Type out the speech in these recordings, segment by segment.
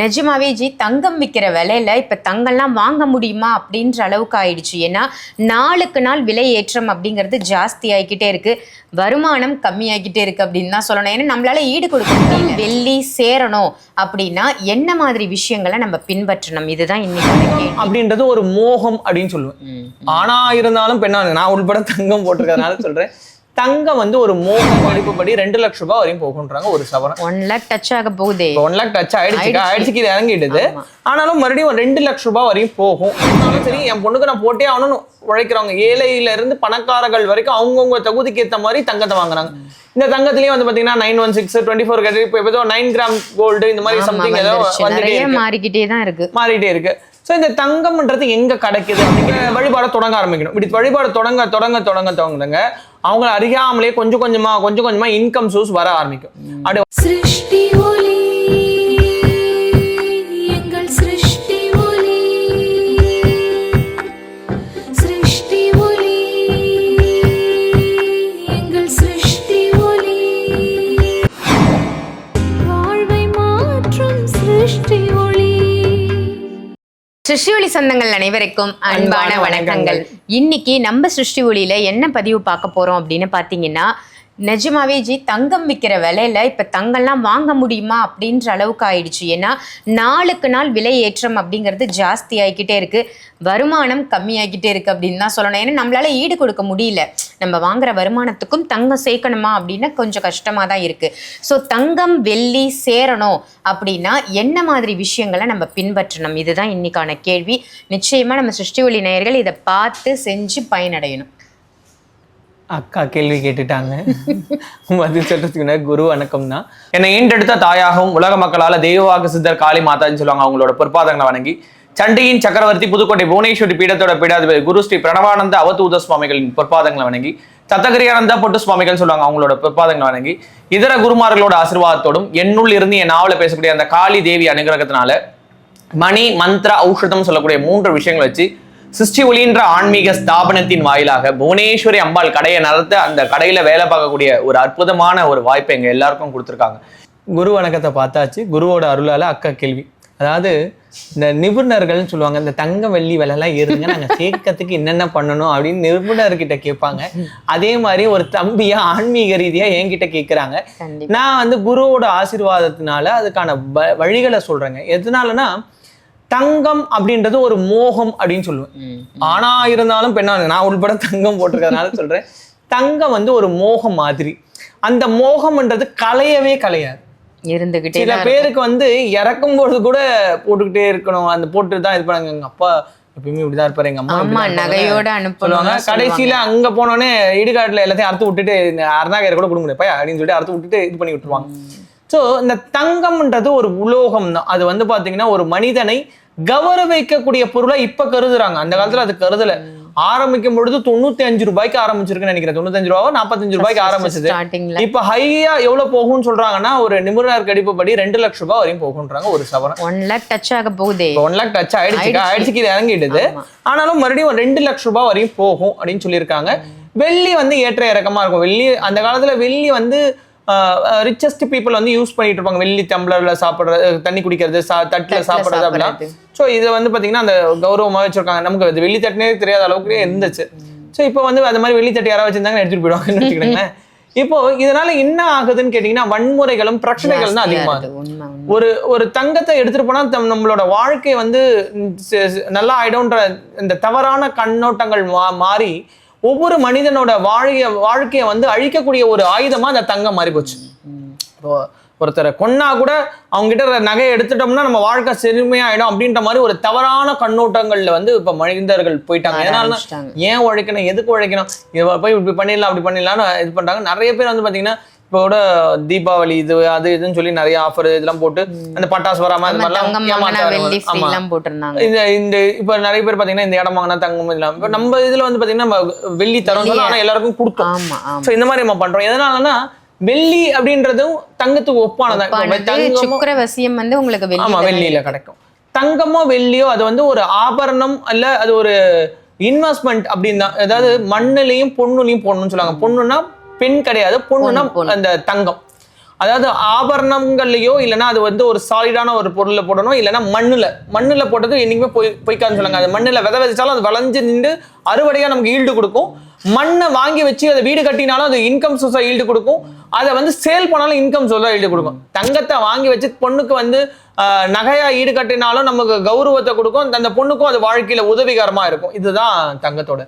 நிஜமாவே ஜி தங்கம் விற்கிற விலையில இப்ப தங்கம்லாம் வாங்க முடியுமா அப்படின்ற அளவுக்கு ஆயிடுச்சு. ஏன்னா நாளுக்கு நாள் விலை ஏற்றம் அப்படிங்கிறது ஜாஸ்தி ஆகிக்கிட்டே இருக்கு. வருமானம் கம்மியாகிக்கிட்டே இருக்கு அப்படின்னு தான் சொல்லணும். ஏன்னா நம்மளால ஈடு கொடுக்க முடியல. வெள்ளி சேரணும் அப்படின்னா என்ன மாதிரி விஷயங்களை நம்ம பின்பற்றணும்? இதுதான் இன்னைக்கு அப்படின்றது ஒரு மோகம் அப்படின்னு சொல்லுவேன். ஆணா இருந்தாலும் பெண்ணா நான் உள்பட தங்கம் போட்டிருக்கறதுனால சொல்றேன். தங்கம் வந்து ஒரு மோகம் அடிப்புப்படி ரெண்டு லட்ச ரூபாய் வரையும் போகுன்றாங்க ஒரு சவரன் ஒன் லேக் டச் ஆக போகுதே. ஒன் லேக் டச் ஆயிடுச்சு ஆயிடுச்சு. ஆயிடுச்சு இது இறங்கிடுது. ஆனாலும் மறுபடியும் ரெண்டு லட்ச ரூபாய் வரையும் போகும். சரி என் பொண்ணுக்கு நான் போட்டே ஆகணும்னு உழைக்கிறவங்க ஏழையில இருந்து பணக்காரர்கள் வரைக்கும் அவங்கவுங்க தகுதிக்கு ஏத்த மாதிரி தங்கத்தை வாங்குறாங்க. இந்த தங்கத்திலயும் வந்து பாத்தீங்கன்னா nine one six twenty four இப்போ ஏதோ நைன் கிராம் கோல்டு இந்த மாதிரி சம்திங் ஏதோ மாறிக்கிட்டே தான் இருக்கு. மாறிட்டே இருக்கு. ஸோ இந்த தங்கம்ன்றது எங்க கிடைக்குது? அப்படிங்கிற வழிபாட தொடங்க ஆரம்பிக்கணும். இப்படி வழிபாடு தொடங்க தொடங்க தொடங்க தொடங்குங்க. அவங்க அறியாமலே கொஞ்சம் கொஞ்சமா கொஞ்சம் கொஞ்சமா இன்கம் சோர்ஸ் வர ஆரம்பிக்கும். அப்படி சிருஷ்டி ஒளி சொந்தங்கள் அனைவருக்கும் அன்பான வணக்கங்கள். இன்னைக்கு நம்ம சிருஷ்டி ஒளியில என்ன பதிவு பார்க்க போறோம் அப்படின்னு பாத்தீங்கன்னா நிஜமாவே ஜி தங்கம் விற்கிற விலையில இப்போ தங்கம்லாம் வாங்க முடியுமா அப்படின்ற அளவுக்கு ஆயிடுச்சு. ஏன்னா நாளுக்கு நாள் விலை ஏற்றம் அப்படிங்கிறது ஜாஸ்தி ஆகிக்கிட்டே இருக்குது வருமானம் கம்மியாகிட்டே இருக்குது அப்படின்னு தான் சொல்லணும். ஏன்னா நம்மளால் ஈடு கொடுக்க முடியல. நம்ம வாங்குற வருமானத்துக்கும் தங்கம் சேர்க்கணுமா அப்படின்னா கொஞ்சம் கஷ்டமாக தான் இருக்குது ஸோ தங்கம் வெள்ளி சேரணும் அப்படின்னா என்ன மாதிரி விஷயங்களை நம்ம பின்பற்றணும்? இதுதான் இன்றைக்கான கேள்வி. நிச்சயமாக நம்ம சிருஷ்டி ஒளி நேயர்கள் இதை பார்த்து செஞ்சு பயனடையணும். அக்கா கேள்வி கேட்டுட்டாங்க. பதில் சொல்றதுக்கு குரு வணக்கம் தான் என்னை ஈண்டெடுத்த தாயாகவும் உலக மக்களால தெய்வவாக சித்தர் காளி மாதான்னு சொல்லுவாங்க அவங்களோட பொற்பாதங்களை வணங்கி சண்டியின் சக்கரவர்த்தி புதுக்கோட்டை புவனேஸ்வரி பீடத்தோட பீடாதிபதி குரு ஸ்ரீ பிரணவானந்த அவதூத சுவாமிகளின் பொற்பாதங்களை வணங்கி தத்தகிரியானந்த பொட்டு சுவாமிகள் சொல்லுவாங்க அவங்களோட பொற்பாதங்களை வணங்கி இதர குருமார்களோட ஆசீர்வாதத்தோடும் என்னுள் இருந்து என் நாவல பேசக்கூடிய அந்த காளி தேவி அனுகிரகத்தினால மணி மந்திர ஔஷதம் சொல்லக்கூடிய மூன்று விஷயங்களை வச்சு சிருஷ்டி ஒளின்ற ஆன்மீக ஸ்தாபனத்தின் வாயிலாக புவனேஸ்வரி அம்பாள் கடையை நடத்த அந்த கடையில வேலை பார்க்கக்கூடிய ஒரு அற்புதமான ஒரு வாய்ப்பை எங்க எல்லாருக்கும் கொடுத்துருக்காங்க. குரு வணக்கத்தை பார்த்தாச்சு. குருவோட அருளால அக்கா கேள்வி. அதாவது இந்த நிபுணர்கள்னு சொல்லுவாங்க இந்த தங்க வெள்ளி விலைலாம் ஏறுங்க நாங்க சேர்க்கறதுக்கு என்னென்ன பண்ணணும் அப்படின்னு நிபுணர்கிட்ட கேட்பாங்க. அதே மாதிரி ஒரு தம்பியா ஆன்மீக ரீதியா என்கிட்ட கேட்குறாங்க. நான் வந்து குருவோட ஆசீர்வாதத்தினால அதுக்கான வ- வழிகளை சொல்றேங்க. எதனாலனா தங்கம் அப்படின்றது ஒரு மோகம் அப்படின்னு சொல்லுவேன். ஆணா இருந்தாலும் பெண்ணா நான் உள்பட தங்கம் போட்டிருக்கறதுனால சொல்றேன். தங்கம் வந்து ஒரு மோகம் மாதிரி. அந்த மோகம்ன்றது கலையவே கலையாது. இருந்துகிட்டே சில பேருக்கு வந்து இறக்கும் பொழுது கூட போட்டுக்கிட்டே இருக்கணும். அந்த போட்டு தான் இது பண்ணாங்க எங்க அப்பா எப்பயுமே இப்படிதான் இருப்பாரு. எங்க அம்மா. நகையோட அனுப்பணும் கடைசியில அங்க போனோடனே இடுகாட்டுல எல்லாத்தையும் அறுத்து விட்டுட்டு இந்த அருணாகரை கூட கொடுக்க முடியாது அப்படின்னு சொல்லிட்டு அறுத்து விட்டுட்டு இது பண்ணி விட்டுருவாங்க. சோ இந்த தங்கம்ன்றது ஒரு உலோகம் தான் அது வந்து பாத்தீங்கன்னா ஒரு மனிதனை கௌரவிக்கக்கூடிய பொருளா இப்ப கருதுறாங்க. அந்த காலத்துல அது கருதல. ஆரம்பிக்கும் பொழுது தொண்ணூத்தி அஞ்சு ரூபாய்க்கு ஆரம்பிச்சிருக்குன்னு நினைக்கிறேன். தொண்ணூத்தஞ்சு ரூபாவோ நாற்பத்தஞ்சு ரூபாய்க்கு ஆரம்பிச்சது. இப்ப ஹையா எவ்வளவு போகும்னு சொல்றாங்கன்னா ஒரு நிபுணர் கடிப்புப்படி ரெண்டு லட்ச ரூபாய் வரையும் போகுன்றாங்க ஒரு சவரன். ஒன் லேக் டச் ஆக போகுதே. ஒன் லேக் டச் ஆயிடுச்சு. ஆயிடுச்சு. ஆயிடுச்சு இது இறங்கிடுது. ஆனாலும் மறுபடியும் ரெண்டு லட்ச ரூபாய் வரையும் போகும் அப்படின்னு சொல்லியிருக்காங்க. வெள்ளி வந்து ஏற்ற இறக்கமா இருக்கும். வெள்ளி அந்த காலத்துல வெள்ளி வந்து ரிச்சஸ்ட் பீப்புள் வந்து யூஸ் பண்ணிட்டு இருப்பாங்க. வெள்ளி டம்ளர்ல சாப்பிடுறது தண்ணி குடிக்கிறது சா- தட்டுல சாப்பிடுறது சாப்பிடுறது. ஸோ இதை வந்து பாத்தீங்கன்னா அந்த கௌரவமா வச்சிருக்காங்க. நமக்கு அது வெள்ளி தட்டுனே தெரியாத அளவுக்கு இருந்துச்சு. ஸோ இப்போ வந்து அந்த மாதிரி வெள்ளி தட்டு யாராவது வச்சிருந்தாங்க எடுத்துட்டு போயிடுவாங்கன்னு வச்சுக்கிடுங்களேன் இப்போ இதனால என்ன ஆகுதுன்னு கேட்டீங்கன்னா வன்முறைகளும் பிரச்சனைகளும் தான் அதிகமா ஜாஸ்தியா இருக்கு. உண்மை உண்மை. ஒரு ஒரு தங்கத்தை எடுத்துட்டு போனா நம்மளோட வாழ்க்கை வந்து நல்லா ஆயிடும்ன்ற இந்த தவறான கண்ணோட்டங்கள் மா மாறி ஒவ்வொரு மனிதனோட வாழ்க்கைய வாழ்க்கையை வந்து அழிக்கக்கூடிய ஒரு ஆயுதமா அந்த தங்கம் மாறி போச்சு இப்போ ஒருத்தரை கொன்னா கூட அவங்க கிட்ட நகையை எடுத்துட்டோம்னா நம்ம வாழ்க்கை செழுமையாயிடும் அப்படின்ற மாதிரி ஒரு தவறான கண்ணோட்டங்கள்ல வந்து இப்ப மனிதர்கள் போயிட்டாங்க. ஆரம்பிச்சிட்டாங்க. ஏன் உழைக்கணும் எதுக்கு உழைக்கணும்? இதை போய் இப்படி பண்ணிடலாம் அப்படி பண்ணிடலாம்னு இது பண்றாங்க. நிறைய பேர் வந்து பாத்தீங்கன்னா இப்போ கூட தீபாவளி இது அது இதுன்னு சொல்லி நிறைய ஆஃபர் இதெல்லாம் போட்டு அந்த பட்டாசு வராம அது மாதிரிலாம் போட்டிருந்தாங்க. இந்த இந்த இப்ப நிறைய பேர் பாத்தீங்கன்னா இந்த இடம் வாங்கினா தங்கம் இல்லாம இப்ப நம்ம இதுல வந்து பாத்தீங்கன்னா நம்ம வெள்ளி தரோம் ஆனா எல்லாருக்கும் கொடுத்தோம். இந்த மாதிரி நம்ம பண்றோம். எதனாலன்னா வெள்ளி அப்படின்றதும் தங்கத்துக்கு ஒப்பானதான் சுக்கிரவசியம் வந்து உங்களுக்கு ஆமா வெள்ளி வெள்ளியில கிடைக்கும். தங்கமோ வெள்ளியோ அது வந்து ஒரு ஆபரணம் அல்ல அது ஒரு இன்வெஸ்ட்மெண்ட் அப்படின்னு தான் அதாவது மண்ணுலயும் பொண்ணுலயும் போடணும்னு சொல்லுவாங்க. பொண்ணுன்னா பெண் கிடையாது பொண்ணுன்னா பொண்ணு, பொண்ணு. அந்த தங்கம். அதாவது ஆபரணங்கள்லயோ இல்லைன்னா அது வந்து ஒரு சாலிடான ஒரு பொருள்ல போடணும் இல்லைன்னா மண்ணுல. மண்ணுல போட்டது என்னைக்குமே போய் பொய்க்காதுன்னு சொல்லுங்க அது மண்ணுல விதை விதைச்சாலும் அது வளைஞ்சு நின்று அறுவடையா நமக்கு ஈல்டு கொடுக்கும். மண்ணை வாங்கி வச்சு அதை வீடு கட்டினாலும் அது இன்கம் சோர்ஸா ஈல்டு கொடுக்கும். அதை வந்து சேல் பண்ணாலும் இன்கம் சோர்ஸா ஈல்டு கொடுக்கும். தங்கத்தை வாங்கி வச்சு பொண்ணுக்கு வந்து நகையா ஈடு கட்டினாலும் நமக்கு கௌரவத்தை கொடுக்கும். அந்த பொண்ணுக்கும் அது வாழ்க்கையில உதவிகரமா இருக்கும். இதுதான் தங்கத்தோட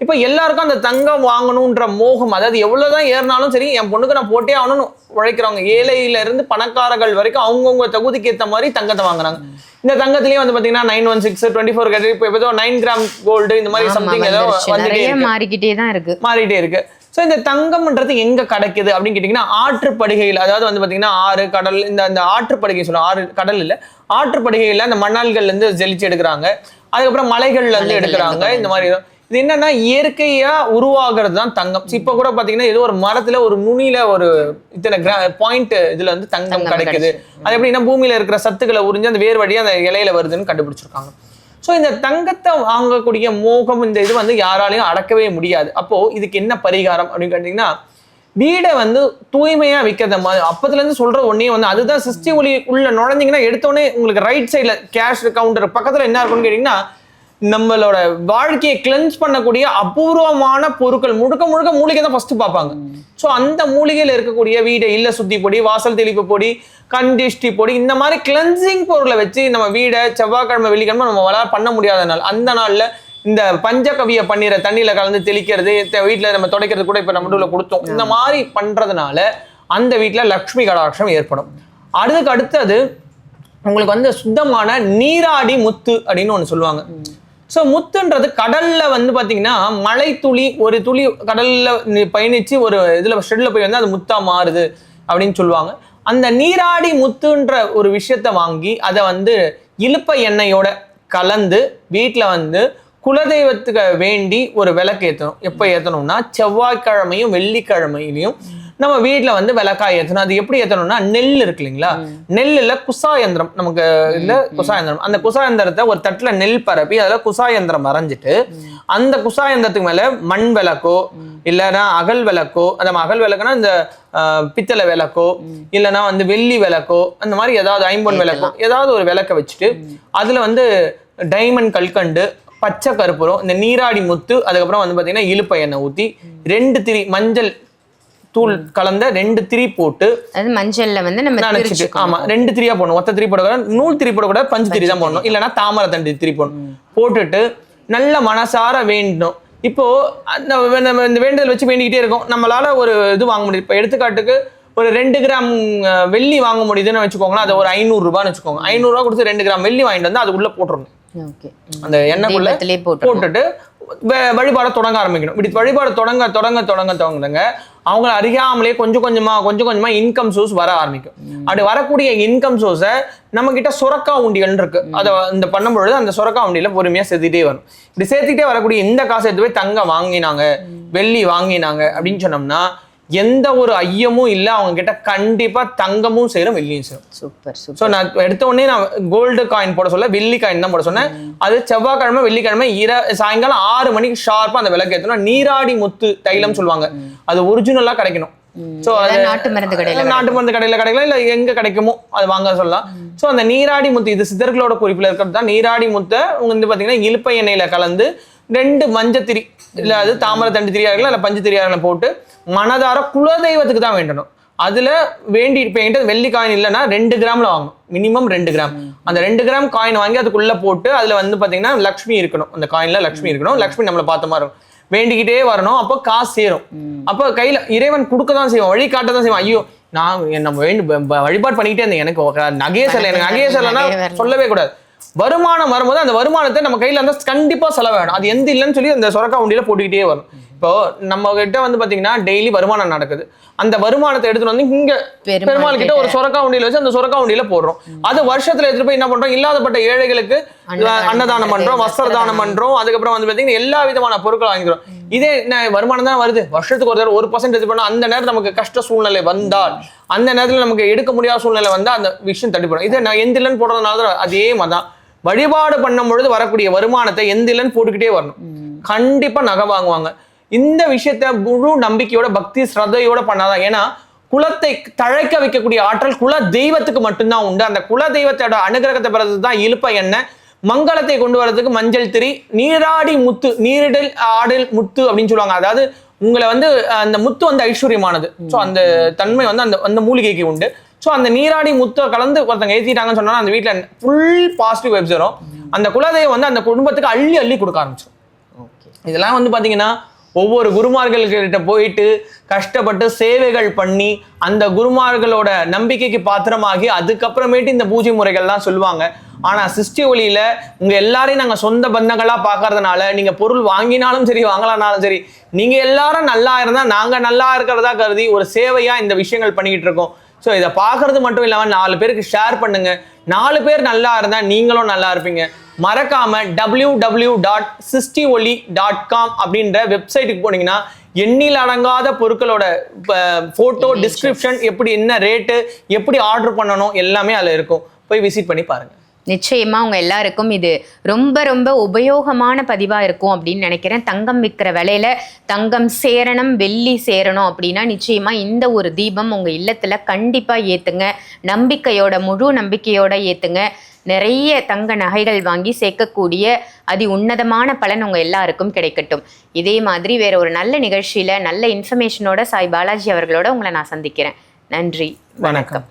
இப்போ எல்லாருக்கும் அந்த தங்கம் வாங்கணுன்ற மோகம் அதாவது எவ்வளவுதான் ஏறினாலும் சரி என் பொண்ணுக்கு நான் போட்டே ஆகணும்னு உழைக்கிறவங்க. ஏழையில இருந்து பணக்காரர்கள் வரைக்கும் அவங்கவுங்க தகுதிக்கு ஏற்ற மாதிரி தங்கத்தை வாங்குறாங்க. இந்த தங்கத்திலயும் வந்து பாத்தீங்கன்னா nine one six twenty four இப்போ ஏதோ நைன் கிராம் கோல்டு இந்த மாதிரி சம்திங் ஏதோ. வந்துட்டே மாறிக்கிட்டே தான் இருக்கு. மாறிட்டே இருக்கு. ஸோ இந்த தங்கம்ன்றது எங்க கிடைக்குது அப்படின்னு கேட்டிங்கன்னா ஆற்றுப்படுகையில் அதாவது வந்து பாத்தீங்கன்னா ஆறு கடல் இந்த இந்த ஆற்றுப்படுகை சொல்லுவோம் ஆறு கடல் இல்ல ஆற்றுப்படுகையில் அந்த மணல்கள்ல இருந்து ஜெலிச்சு எடுக்கிறாங்க. அதுக்கப்புறம் மலைகள்ல இருந்து மலைகள்ல எடுக்கிறாங்க. இந்த மாதிரி இது என்னன்னா இயற்கையா உருவாகிறது தான் தங்கம் இப்ப கூட பாத்தீங்கன்னா ஏதோ ஒரு மரத்துல ஒரு நுனியில ஒரு இத்தனை பாயிண்ட் இதுல வந்து தங்கம் கிடைக்குது. அது எப்படின்னா பூமியில இருக்கிற சத்துக்களை உறிஞ்சு அந்த வேர் வழியா அந்த இலையில வருதுன்னு கண்டுபிடிச்சிருக்காங்க. ஸோ இந்த தங்கத்தை வாங்கக்கூடிய மோகம் இந்த இது வந்து யாராலையும் அடக்கவே முடியாது. அப்போ இதுக்கு என்ன பரிகாரம் அப்படின்னு கேட்டீங்கன்னா வீடை வந்து தூய்மையா வைக்கிறத மாதிரி அப்பத்துல இருந்து சொல்ற ஒன்னே வந்து அதுதான் சிஸ்டி ஒளி உள்ள நுழைஞ்சீங்கன்னா எடுத்தோடனே உங்களுக்கு ரைட் சைடுல கேஷ் கவுண்டர் பக்கத்துல என்ன இருக்கும்னு கேட்டீங்கன்னா நம்மளோட வாழ்க்கையை கிளென்ஸ் பண்ணக்கூடிய அபூர்வமான பொருட்கள் முழுக்க முழுக்க மூலிகை தான் ஃபர்ஸ்ட் பார்ப்பாங்க. ஸோ அந்த மூலிகையில் இருக்கக்கூடிய வீடை இல்ல சுத்தி பொடி வாசல் தெளிப்பு பொடி கண்டிஷ்டி பொடி இந்த மாதிரி கிளென்சிங் பொருளை வச்சு நம்ம வீடை செவ்வாய்க்கிழமை வெள்ளிக்கிழமை நம்ம வளர பண்ண முடியாத நாள். அந்த நாள்ல இந்த பஞ்சகவிய பன்னீரை தண்ணியில கலந்து தெளிக்கிறது வீட்ல நம்ம துடைக்கிறது கூட இப்ப நம்ம நடுவில் கொடுத்தோம். இந்த மாதிரி பண்றதுனால அந்த வீட்ல லக்ஷ்மி கடாட்சம் ஏற்படும். அதுக்கு அடுத்தது உங்களுக்கு வந்து சுத்தமான நீராடி முத்து அப்படின்னு ஒன்று சொல்லுவாங்க. ஸோ முத்துன்றது கடலில் வந்து பார்த்தீங்கன்னா மழை துளி ஒரு துளி கடலில் பயணித்து ஒரு இதில் ஷெட்டில் போய் வந்து அது முத்தாக மாறுது அப்படின்னு சொல்லுவாங்க. அந்த நீராடி முத்துன்ற ஒரு விஷயத்தை வாங்கி அதை வந்து இலுப்ப எண்ணெயோட கலந்து வீட்டில் வந்து குலதெய்வத்துக்கு வேண்டி ஒரு விளக்கு ஏற்றணும் எப்போ ஏற்றணும்னா செவ்வாய்க்கிழமையும் வெள்ளிக்கிழமையிலையும் நம்ம வீட்ல வந்து விளக்காய் ஏற்றணும் அது எப்படி ஏற்றணும்னா நெல் இருக்கு இல்லைங்களா? நெல்லுல குசாயந்திரம் நமக்கு இல்ல குசாயந்திரம். அந்த குசாயந்திரத்தை ஒரு தட்டுல நெல் பரப்பி அதுல குசாயந்திரம் வரைஞ்சிட்டு அந்த குசாயந்திரத்துக்கு மேல மண் விளக்கோ இல்லைன்னா அகல் விளக்கோ அந்த அகல் விளக்குனா இந்த பித்தளை விளக்கோ இல்லைன்னா வந்து வெள்ளி விளக்கோ அந்த மாதிரி ஏதாவது ஐம்பொன் விளக்கோ ஏதாவது ஒரு விளக்க வச்சுட்டு அதுல வந்து டைமண்ட் கல்கண்டு பச்சை கருப்புரம் இந்த நீராடி முத்து அதுக்கப்புறம் வந்து பாத்தீங்கன்னா இலுப்பை எண்ணெய் ஊத்தி ரெண்டு திரி மஞ்சள் தூள் கலந்த ரெண்டு திரி போட்டு அது மஞ்சள்ல வந்து நம்ம நினைச்சிட்டு. ஆமா ரெண்டு திரியா போடணும். ஒத்த திரி போடக்கூடாது நூல் திரி போடக்கூடாது பஞ்சு திரி தான் போடணும். இல்லைன்னா தாமரை தண்டு திரி போடணும். போட்டுட்டு நல்ல மனசார வேண்டும் இப்போ நம்ம இந்த வேண்டுதல் வச்சு வேண்டிக்கிட்டே இருக்கோம். நம்மளால ஒரு இது வாங்க முடியும் இப்போ எடுத்துக்காட்டுக்கு ஒரு ரெண்டு கிராம் வெள்ளி வாங்க முடியுதுன்னு வச்சுக்கோங்களேன். அது ஒரு ஐநூறு ரூபான்னு வச்சுக்கோங்க. ஐநூறு ரூபா கொடுத்து ரெண்டு கிராம் வெள்ளி வாங்கிட்டு வந்து அது உள்ள போட்டுருணும் அந்த எண்ணெய்க்குள்ள போட்டு போட்டுட்டு வழிபாட தொடங்க ஆரம்பிக்கணும். இப்படி வழிபாடு தொடங்க தொடங்க தொடங்க தொடங்குங்க அவங்கள அறியாமலே கொஞ்சம் கொஞ்சமா கொஞ்சம் கொஞ்சமா இன்கம் சோர்ஸ் வர ஆரம்பிக்கும். அப்படி வரக்கூடிய இன்கம் சோர்ஸை நம்ம கிட்ட சுரக்கா உண்டிகள் இருக்கு. அதை இந்த பண்ணும்பொழுது அந்த சுரக்கா உண்டியில பொறுமையா சேர்த்துட்டே வரும் இப்படி சேர்த்துட்டே வரக்கூடிய இந்த காசை எடுத்து போய் தங்கம் வாங்கினாங்க வெள்ளி வாங்கினாங்க அப்படின்னு சொன்னோம்னா எந்த ஒரு ஐயமும் இல்லை அவங்க கிட்ட கண்டிப்பா தங்கமும் சேரும் வெள்ளியும் சேரும். சூப்பர் ஸோ நான் எடுத்த உடனே நான் கோல்டு காயின் போட சொல்ல வெள்ளி காயின் தான் போட சொன்னேன். அது செவ்வாய்க்கிழமை வெள்ளிக்கிழமை இர சாயங்காலம் ஆறு மணிக்கு ஷார்ப்பா அந்த விளக்கு ஏற்றணும் நீராடி முத்து தைலம் சொல்லுவாங்க. அது ஒரிஜினலா கிடைக்கணும். ஸோ நாட்டு மருந்து கடையில நாட்டு மருந்து கடையில கிடைக்கலாம் இல்ல எங்க கிடைக்குமோ அது வாங்க சொல்லலாம். ஸோ அந்த நீராடி முத்து இது சித்தர்களோட குறிப்பில் இருக்கிறது தான். நீராடி முத்தை உங்க வந்து பாத்தீங்கன்னா இலுப்பை எண்ணெயில கலந்து ரெண்டு மஞ்சத்திரி இல்ல அது தாமரை தண்டு திரியா இருக்கலாம் இல்ல பஞ்சு திரியா இருக்கலாம் போட்டு மனதார குலதெய்வத்துக்கு தான் வேண்டணும். அதுல வேண்டி இப்போ என்கிட்ட வெள்ளி காயின் இல்லைன்னா ரெண்டு கிராம்ல வாங்கணும். மினிமம் ரெண்டு கிராம். அந்த ரெண்டு கிராம் காயின் வாங்கி அதுக்குள்ள போட்டு அதுல வந்து பாத்தீங்கன்னா லக்ஷ்மி இருக்கணும். அந்த காயின்ல லக்ஷ்மி இருக்கணும். லக்ஷ்மி நம்மளை பார்த்த மாதிரி இருக்கும். வேண்டிக்கிட்டே வரணும். அப்போ காசு சேரும். அப்போ கையில இறைவன் கொடுக்க தான் செய்வான். வழி காட்ட தான் செய்வான். ஐயோ நான் நம்ம வேண்டு வழிபாடு பண்ணிக்கிட்டே இருந்தேன். எனக்கு நகையே செல்ல எனக்கு நகையே வரல. சொல்லவே கூடாது. வருமானம் வரும்போது அந்த வருமானத்தை நம்ம கையில இருந்தா கண்டிப்பா செலவாயிடும். அது எந்த இல்லைன்னு சொல்லி அந்த சொரக்கா உண்டியில போட்டுக்கிட்டே வரும். இப்போ நம்ம கிட்ட வந்து பாத்தீங்கன்னா டெய்லி வருமானம் நடக்குது. அந்த வருமானத்தை எடுத்துட்டு வந்து இங்க பெருமாள் கிட்ட ஒரு சொரக்கா உண்டியில வச்சு அந்த சொரக்கா உண்டியில போடுறோம். அது வருஷத்துல எடுத்துட்டு போய் என்ன பண்றோம்? இல்லாதப்பட்ட ஏழைகளுக்கு அன்னதானம் பண்றோம் வஸ்திர தானம் பண்றோம். அதுக்கப்புறம் வந்து பாத்தீங்கன்னா எல்லா விதமான பொருட்கள் வாங்கிக்கிறோம். இதே என்ன வருமானம் தான் வருது? வருஷத்துக்கு ஒரு தடவை ஒரு பர்சன்ட் இது பண்ணா அந்த நேரத்தில் நமக்கு கஷ்ட சூழ்நிலை வந்தால் அந்த நேரத்தில் நமக்கு எடுக்க முடியாத சூழ்நிலை வந்தா அந்த விஷயம் தட்டுப்படும் இதே நான் எந்த இல்லைன்னு போடுறதுனால தான் அதே மாதிரி தான் வழிபாடு பண்ணும் பொழுது வரக்கூடிய வருமானத்தை எந்த இல்லைன்னு போட்டுக்கிட்டே வரணும். கண்டிப்பா நகை வாங்குவாங்க. இந்த விஷயத்த முழு நம்பிக்கையோட பக்தி ஸ்ரத்தையோட பண்ணாதான். ஏன்னா குலத்தை தழைக்க வைக்கக்கூடிய ஆற்றல் குல தெய்வத்துக்கு மட்டும்தான் உண்டு. அந்த குல தெய்வத்தோட அனுகிரகத்தை பெறது தான் இழுப்ப எண்ணெய். மங்களத்தை கொண்டு வரதுக்கு மஞ்சள் திரி நீராடி முத்து நீரிடல் ஆடல் முத்து அப்படின்னு சொல்லுவாங்க. அதாவது உங்களை வந்து அந்த முத்து வந்து ஐஸ்வர்யமானது. ஸோ அந்த தன்மை வந்து அந்த அந்த மூலிகைக்கு உண்டு. ஸோ அந்த நீராடி முத்தை கலந்து ஒருத்தங்க ஏற்றிட்டாங்கன்னு சொன்னா அந்த வீட்டில் ஃபுல் பாசிட்டிவ் வைப்ஸ் வரும். அந்த குலதெய்வம் வந்து அந்த குடும்பத்துக்கு அள்ளி அள்ளி கொடுக்க ஆரம்பிச்சிடும் இதெல்லாம் வந்து பாத்தீங்கன்னா ஒவ்வொரு குருமார்கள்கிட்ட போயிட்டு கஷ்டப்பட்டு சேவைகள் பண்ணி அந்த குருமார்களோட நம்பிக்கைக்கு பாத்திரமாகி அதுக்கப்புறமேட்டு இந்த பூஜை முறைகள்லாம் சொல்லுவாங்க. ஆனா சிருஷ்டி ஒளியில உங்க எல்லாரையும் நாங்க சொந்த பந்தங்களா பார்க்கறதுனால நீங்க பொருள் வாங்கினாலும் சரி வாங்கலாம்னாலும் சரி நீங்க எல்லாரும் நல்லா இருந்தா நாங்க நல்லா இருக்கிறதா கருதி ஒரு சேவையா இந்த விஷயங்கள் பண்ணிக்கிட்டு இருக்கோம். ஸோ இதை பார்க்கறது மட்டும் இல்லாமல் நாலு பேருக்கு ஷேர் பண்ணுங்க. நாலு பேர் நல்லா இருந்தால் நீங்களும் நல்லா இருப்பீங்க. மறக்காம டபிள்யூ டபிள்யூ டாட் சிஸ்டி ஒலி டாட் காம் அப்படின்ற வெப்சைட்டுக்கு போனீங்கன்னா எண்ணில் அடங்காத பொருட்களோட ஃபோட்டோ டிஸ்கிரிப்ஷன் எப்படி என்ன ரேட்டு எப்படி ஆர்டர் பண்ணணும் எல்லாமே அதில் இருக்கும். போய் விசிட் பண்ணி பாருங்க. நிச்சயமாக உங்கள் எல்லாருக்கும் இது ரொம்ப ரொம்ப உபயோகமான பதிவாக இருக்கும் அப்படின்னு நினைக்கிறேன். தங்கம் விற்கிற விலையில தங்கம் சேரணும் வெள்ளி சேரணும் அப்படின்னா நிச்சயமாக இந்த ஒரு தீபம் உங்கள் இல்லத்தில் கண்டிப்பாக ஏற்றுங்க நம்பிக்கையோட முழு நம்பிக்கையோட ஏற்றுங்க நிறைய தங்க நகைகள் வாங்கி சேர்க்கக்கூடிய அதி உன்னதமான பலன் உங்கள் எல்லாருக்கும் கிடைக்கட்டும். இதே மாதிரி வேற ஒரு நல்ல நிகழ்ச்சியில் நல்ல இன்ஃபர்மேஷனோட சாய் பாலாஜி அவர்களோட உங்களை நான் சந்திக்கிறேன். நன்றி. வணக்கம்.